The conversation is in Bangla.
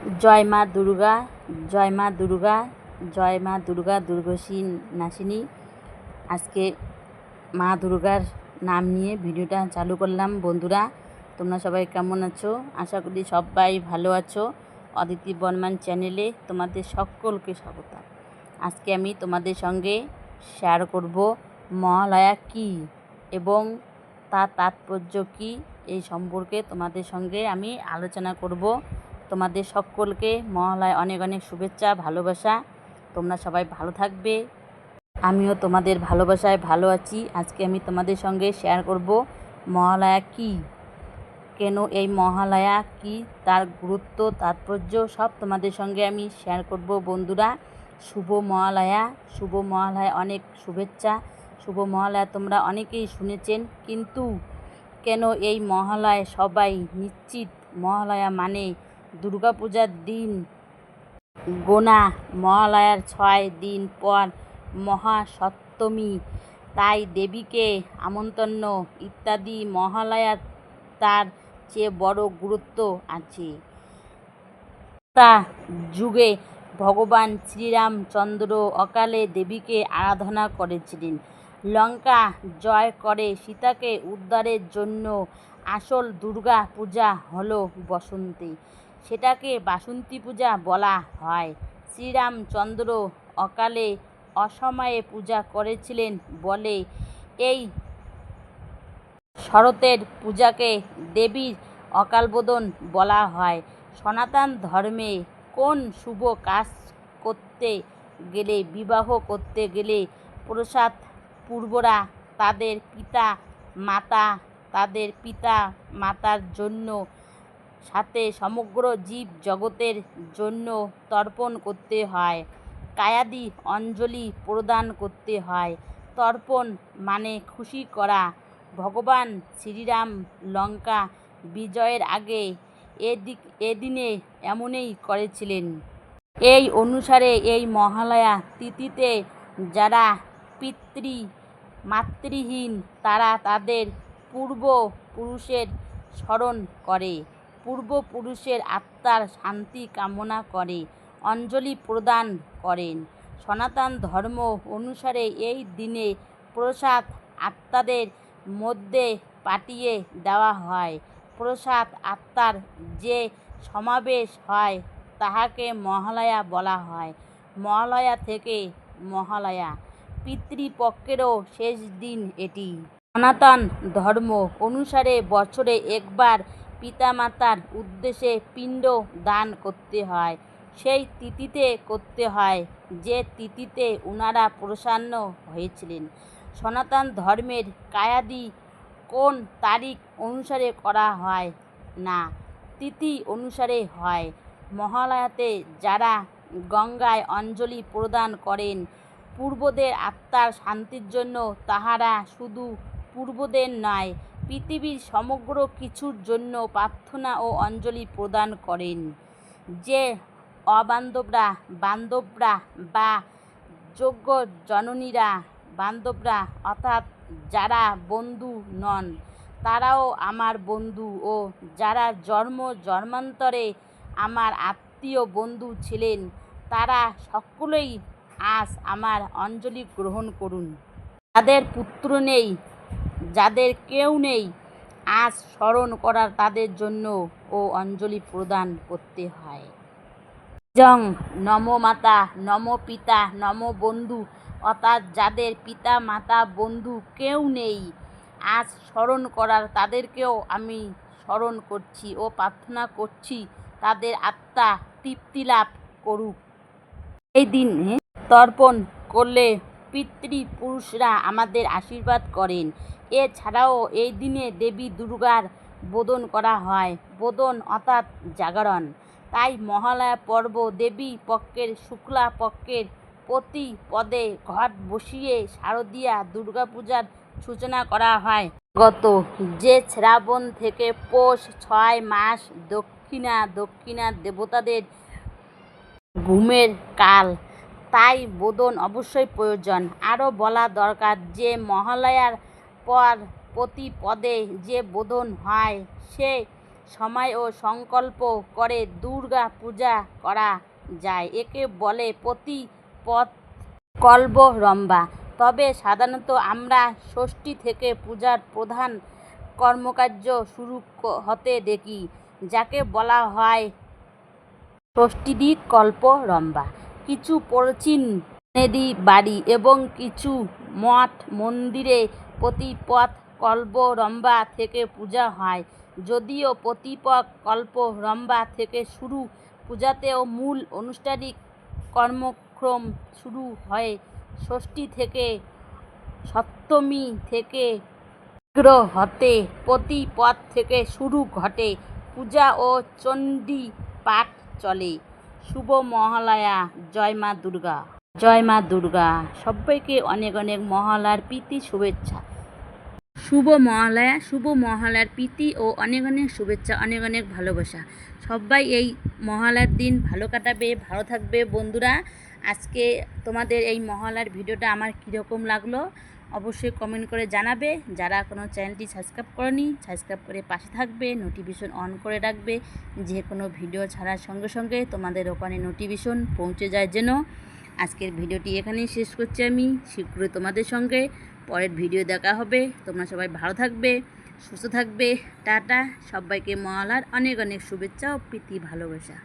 জয় মা দুর্গা, জয় মা দুর্গা, জয় মা দুর্গা দুর্গসী নাসিনী। আজকে মা দুর্গার নাম নিয়ে ভিডিওটা চালু করলাম। বন্ধুরা, তোমরা সবাই কেমন আছো? আশা করি সবাই ভালো আছো। অদিতি বর্মান চ্যানেলে তোমাদের সকলকে স্বাগত। আজকে আমি তোমাদের সঙ্গে শেয়ার করব মহালয়া কী এবং তার তাৎপর্য কী এই সম্পর্কে তোমাদের সঙ্গে আমি আলোচনা করব। তোমাদের সকলকে মহালয় অনেক অনেক শুভেচ্ছা, ভালোবাসা। তোমরা সবাই ভালো থাকবে। আমিও তোমাদের ভালোবাসায় ভালো আছি। আজকে আমি তোমাদের সঙ্গে শেয়ার করব মহালয়া কী? কেন এই মহালয়া কী? তার গুরুত্ব, তাৎপর্য সব তোমাদের সঙ্গে আমি শেয়ার করব বন্ধুরা। শুভ মহালয়া শুভ মহালয়া অনেক শুভেচ্ছা। শুভ মহালয়া তোমরা অনেকেই শুনেছেন, কিন্তু কেন এই মহালয় সবাই নিশ্চিত? মহালয়া মানে দুর্গাপূজার দিন। গোনা মহালয়ার ছয় দিন পর মহাসপ্তমী। তাই দেবীকে আমন্ত্রণ ইত্যাদি মহালয়ার তার চেয়ে বড় গুরুত্ব আছে। তা যুগে ভগবান শ্রীরামচন্দ্র অকালে দেবীকে আরাধনা করেছিলেন। লঙ্কা জয় করে সীতাকে উদ্ধারের জন্য আসল দুর্গা পূজা হলো বসন্তী। সেটাকে বাসন্তী পূজা বলা হয়। শ্রীরামচন্দ্র অকালে অসময়ে পূজা করেছিলেন বলে এই শরতের পূজাকে দেবীর অকালবোধন বলা হয়। সনাতন ধর্মে কোন শুভ কাজ করতে গেলে, বিবাহ করতে গেলে প্রসাদ পূর্বরা তাদের পিতা মাতা তাদের পিতা মাতার জন্য সাথে সমগ্র জীব জগতের জন্য তর্পণ করতে হয়। কায়াদি অঞ্জলি প্রদান করতে হয়। তর্পণ মানে খুশি করা। ভগবান শ্রীরাম লঙ্কা বিজয়ের আগে এদিক, এদিনে এমনই করেছিলেন। এই অনুসারে এই মহালয়া তিথিতে যারা পিতৃ, মাতৃহীন, তারা তাদের পূর্ব পুরুষের স্মরণ করে। পূর্বপুরুষের আত্মার শান্তি কামনা করে, অঞ্জলি প্রদান করেন। সনাতন ধর্ম অনুসারে এই দিনে প্রসাদ আত্মাদের মধ্যে পাঠিয়ে দেওয়া হয়। প্রসাদ আত্মার যে সমাবেশ হয়, তাহাকে মহালয়া বলা হয়। মহালয়া থেকে মহালয়া, পিতৃপক্ষেরও শেষ দিন এটি। সনাতন ধর্ম অনুসারে বছরে একবার পিতামাতার উদ্দেশ্যে পিণ্ড দান করতে হয়। সেই তিথিতে করতে হয়, যে তিথিতে ওনারা প্রসন্ন হয়েছিলেন। সনাতন ধর্মের কায়াদি কোন তারিখ অনুসারে করা হয় না, তিথি অনুসারে হয়। মহালয়াতে যারা গঙ্গায় অঞ্জলি প্রদান করেন, পূর্বদের আত্মার শান্তির জন্য তাহারা শুধু পূর্বদের নয় পৃথিবীর সমগ্র কিছুর জন্য প্রার্থনা ও অঞ্জলি প্রদান করেন। যে অবান্ধবরা, বান্ধবরা বা যোগ্য জননীরা বান্ধবরা, অর্থাৎ যারা বন্ধু নন, তারাও আমার বন্ধু ও যারা জন্ম জন্মান্তরে আমার আত্মীয় বন্ধু ছিলেন, তারা সকলেই আজ আমার অঞ্জলি গ্রহণ করুন। তাদের পুত্র নেই যাদের কেউ নেই, আজ স্মরণ করার তাদের জন্য ও অঞ্জলি প্রদান করতে হয়। জং নম মাতা, নম পিতা, নম বন্ধু, অর্থাৎ যাদের পিতা, মাতা, বন্ধু কেউ নেই, আজ স্মরণ করার তাদেরকেও আমি স্মরণ করছি ও প্রার্থনা করছি তাদের আত্মা তৃপ্তি লাভ করুক। এই দিনে তর্পণ করলে পিতৃপুরুষরা আমাদের আশীর্বাদ করেন। এছাড়াও এই দিনে দেবী দুর্গার বোধন করা হয়। বোধন অর্থাৎ জাগরণ। তাই মহালয়া পর্ব দেবী পক্ষের শুক্লা পক্ষের প্রতি পদে ঘট বসিয়ে শারদীয়া দুর্গাপূজার সূচনা করা হয়। গত যে শ্রাবণ থেকে পৌষ ছয় মাস দক্ষিণা দক্ষিণা দেবতাদের ঘুমের কাল, তাই বোধন অবশ্যই প্রয়োজন। আরও বলা দরকার যে মহালয়ার পর প্রতি পদে যে বোধন হয়, সে সময় ও সংকল্প করে দুর্গা পূজা করা যায়। একে বলে প্রতিপদ কল্পরম্বা তবে সাধারণত আমরা ষষ্ঠী থেকে পূজার প্রধান কর্মকার্য শুরু হতে দেখি, যাকে বলা হয় ষষ্ঠীদি কল্পরম্বা কিছু প্রাচীন নদী বাড়ি এবং কিছু মঠ মন্দিরে প্রতিপদ কল্পরম্বা থেকে পূজা হয়। যদিও প্রতিপদ কল্পরম্বা থেকে শুরু, পূজাতেও মূল আনুষ্ঠানিক কর্মক্রম শুরু হয় ষষ্ঠী থেকে সপ্তমী থেকে হতে প্রতিপদ থেকে শুরু ঘটে। পূজা ও চণ্ডী পাঠ চলে। শুভ মহালয়া। জয় মা দুর্গা। জয় মা দুর্গা। সবাইকে অনেক অনেক মহালয়ার প্রীতি, শুভেচ্ছা। শুভ মহালয়া, শুভ মহালয়ার প্রীতি ও অনেক অনেক শুভেচ্ছা, অনেক অনেক ভালোবাসা। সবাই এই মহালয়ার দিন ভালো কাটাবে, ভালো থাকবে। বন্ধুরা, আজকে তোমাদের এই মহালয়ার ভিডিওটা আমার কীরকম লাগল অবশ্যই কমেন্ট করে জানাবে। যারা কোনো চ্যানেলটি সাবস্ক্রাইব করেনি সাবস্ক্রাইব করে পাশে থাকবে নোটিফিকেশন অন করে রাখবে। যে কোনো ভিডিও ছাড়ার সঙ্গে সঙ্গে তোমাদের ওখানে নোটিফিকেশন পৌঁছে যায় যেন। আজকের ভিডিওটি এখানেই শেষ করছি আমি। শীঘ্রই তোমাদের সঙ্গে পরের ভিডিও দেখা হবে। তোমরা সবাই ভালো থাকবে, সুস্থ থাকবে। টাটা। সবাইকে মহালার অনেক অনেক শুভেচ্ছা ও প্রীতি ভালোবাসা।